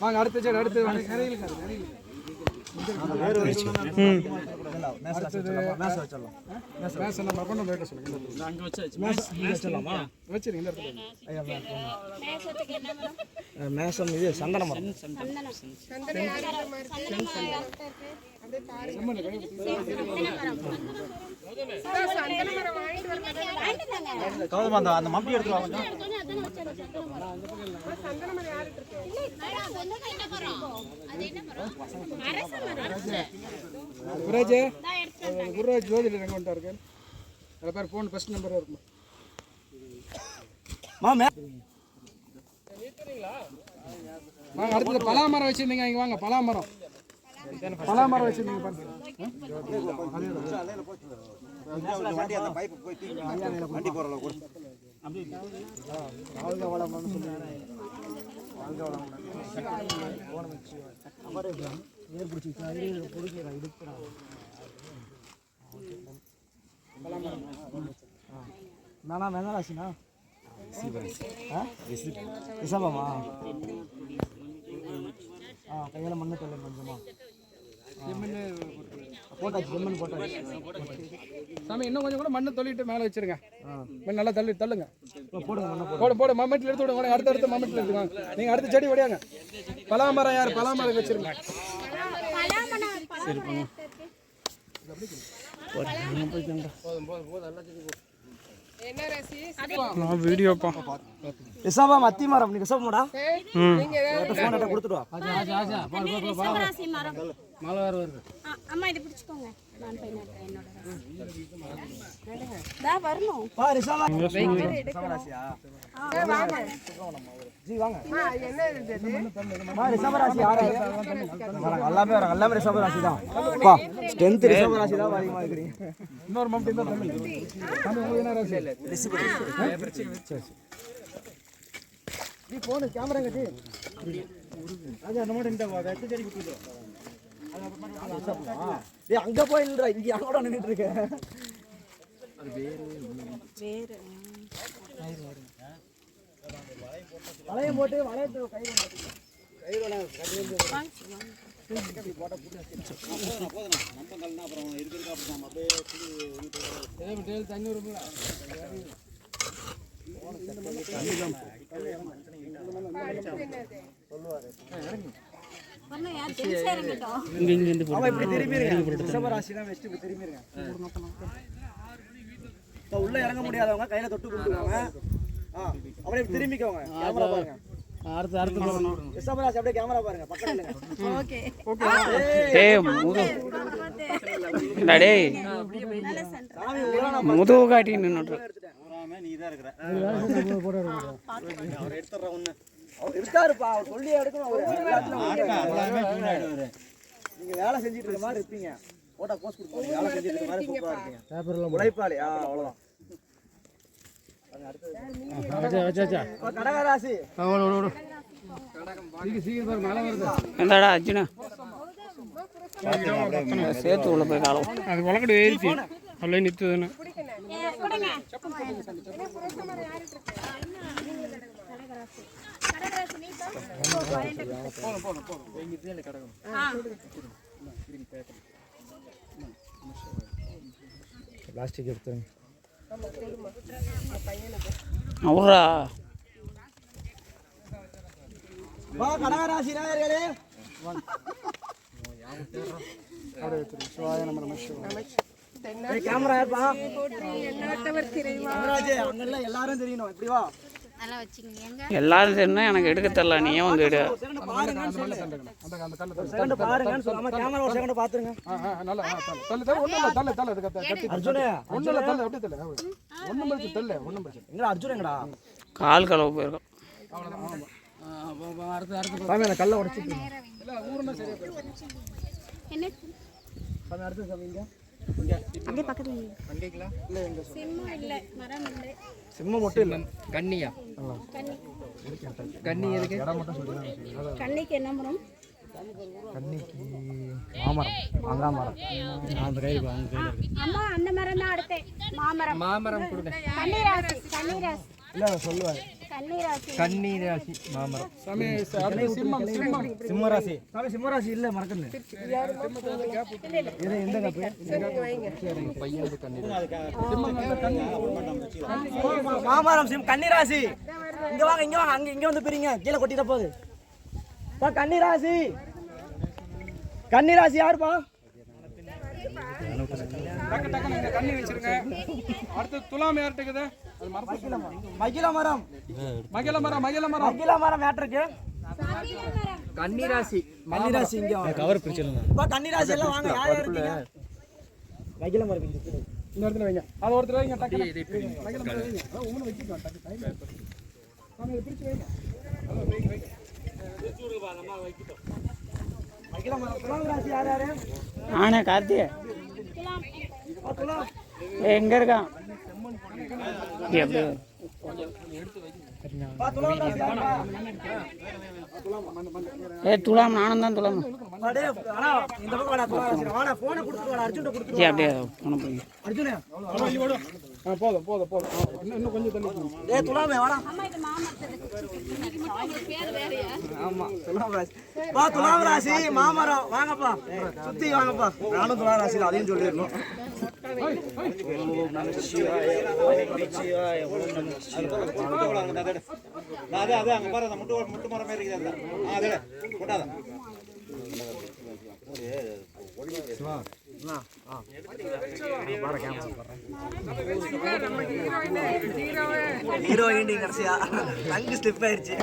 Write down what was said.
வாங்க அடுத்த சைடு அடுத்து மரம் மேசம் இது சந்தன மரம். சந்தனம் கௌதம் அந்த அந்த மம்பி எடுத்து வாங்க குருராஜ் குருராஜ் ஜோதிடர் எங்கே வந்துட்டா இருக்கு அதில் பேர் ஃபோன் ஃபர்ஸ்ட் நம்பர் இருக்கும். மாமே வாங்க அடுத்தது பலாமரம் வச்சிருந்தீங்க இங்கே வாங்க பலாமரம். பலாமரம் வச்சிருந்தீங்க பாருங்க. வண்டி அந்த பைப்பு போய் வண்டி போகிற அளவுக்கு நானா வெங்கராசினா ரிஷபமா ஆ கையில் மண்ணு தொல்லை கொஞ்சமா. போட்டாச்சு செம்மண் போட்டாச்சு சாமி இன்னும் கொஞ்சம் கூட மண்ணை தொல்லிட்டு மேலே வச்சிருங்க மண் நல்லா தள்ளி தள்ளுங்க போடுங்க மண்ணை போடு போடு மம்மெட்டில் எடுத்து விடுங்க அடுத்த அடுத்த மம்மெட்டில் எடுத்துவாங்க நீங்கள் அடுத்த செடி ஓடியாங்க பலாமரம் யார் பலாமரம் வச்சிருங்க ரிஷபம் அத்தி மரம். நீ ரிஷபமாடா ஃபோன் கிட்ட கொடுத்துட்டு வா. ராசி மரம். ஆ, அம்மா இதை பிடிச்சுக்கோங்க. நான் போய் நடுறேன் என்னோட ராசி. தா வரணும். பா ரிஷபா ரிஷபராசியா ஜி வாங்க. மா ரிஷபராசி யாரா? வராங்க எல்லாமே வராங்க. எல்லாமே ரிஷபராசி தான். பா ஸ்ட்ரென்த் ரிஷபராசி தான் அதிகமாக இருக்கிறீங்க. இன்னொரு மம்டி தான் சாமி உங்களுக்கு என்ன ராசி? நீ போனு கேமரா கட்டி அது அந்த மாதிரி இந்த வெட்டு செடி குத்திட்டு டேய் அங்க போய் நின்றா இங்க யாரோட நின்னுட்டு இருக்க? வேறு வளையம் போட்டு வளையத்தை கையில வரணும் யார் ஜென்ஸ் இப்படி இப்போ உள்ள இறங்க முடியாதவங்க கையில தொட்டு கொடுத்துருவாங்க ஆ அப்படியே திரும்பிக்கோங்க கேமரா பாருங்க அடுத்து அடுத்து ரிஷபராசி அப்படியே கேமரா பாருங்க பக்கத்துல இல்லைங்க ஓகே. டேய் முது என்னடா டேய்? முதுகு காட்டி நின்னுட்டு நீ தான் இருக்கிற அவர் எடுத்துடுற ஒன்று அவர் இருக்காருப்பா அவர் சொல்லி எடுக்கணும் அவர் எல்லாமே நீங்க வேலை செஞ்சுட்டு இருக்க மாதிரி இருப்பீங்க. போட்டோ போஸ்ட் கொடுப்போம் வேலை செஞ்சுட்டு இருக்க மாதிரி சூப்பரா இருப்பீங்க. உழைப்பாளி. ஆ அவ்வளவுதான். என்னடா அர்ஜுனா? சேர்த்து உள்ள போய் காலம் அது உலகடு ஏறிச்சு. அப்படியே கொடுங்க பிளாஸ்டிக் எடுத்துருங்க. அவரா? வா கடகராசி நேயர்களே. கேமரா எல்லாரும் தெரியணும் இப்படி வா. எல்லாரும் தெரினா எனக்கு எடுக்க தெரில நீயே வந்து எடு? கால் கலவு போயிருக்கோம். அடுத்து அடுத்து அந்த கல்லை உடச்சிட்டு இல்லை என்ன அடுத்து பக்கத்துல சிம்மம் இல்லை மரம் இல்லை. சிம்மம் மட்டும் இல்லை. கண்ணியா கன்னி. கண்ணி எதுக்கு? கன்னிக்கு என்ன மரம்? கன்னிக்கு மாமரம். மாங்காய் மரம் அந்த கையில் அந்த கையில் அம்மா அந்த மரம் தான் அடுத்தேன் மாமரம். மாமரம் கொடுங்க. இல்லை சொல்லுவார். கன்னி ராசி மாமரம். சாமி அடுத்து சிம்மம் சிம்மம். சிம்மராசி. சாமி சிம்மராசி இல்லை மறக்கணும் இது எந்த கப்பு? மாமரம் சிம் கன்னிராசி இங்க வாங்க இங்க வாங்க அங்க இங்க வந்து பிரிங்க. கீழே கொட்டிட போகுது பா கன்னிராசி கன்னிராசி யாருப்பா? டக்கு இந்த கண்ணி வச்சிருங்க. அடுத்து துலாம் மரத்து மகிழ மரம் மகிழ மரம் மகிழ மரம் மகிழ மரம் ஏற்றிருக்கு கன்னிராசி. கன்னிராசி இங்க கவர் பிரிச்சிடலாம் கன்னிராசி எல்லாம் வாங்க யார் யார் இருக்கீங்க? மகிழ மரம். இந்த இடத்துல வைங்க. அது ஒருத்தர் வைங்க டக்கு மகிழ மரம் வைங்க. அதான் ஒவ்வொன்று வச்சுக்கலாம் டக்கு டைம் சாமி இதை பிரிச்சு வைங்க. அதான் வைங்க வைங்க மகிழ மரம் துலாம் ராசி யார் யாரு நானே கார்த்தி ஆ, துலாம். எங்க இருக்கான்? ஏ துலாம் நானும் தான் துலாம். வாடா அப்படியே போதும் போதும் போதும் இன்னும் கொஞ்சம் தள்ளி துலாமே வாடா ஆமா துலாம் ராசி. பா மாமரம். வாங்கப்பா. சுத்தி வாங்கப்பா. நானும் துலாம் ராசி அதையும் சொல்லிடணும். அது அது அங்க பாரு அந்த முட்டு முட்டு மரம் மாதிரி இருக்குது அந்த. ஆ, ஹீரோயின் கடைசியா தங்கி ஸ்லிப் ஆயிடுச்சு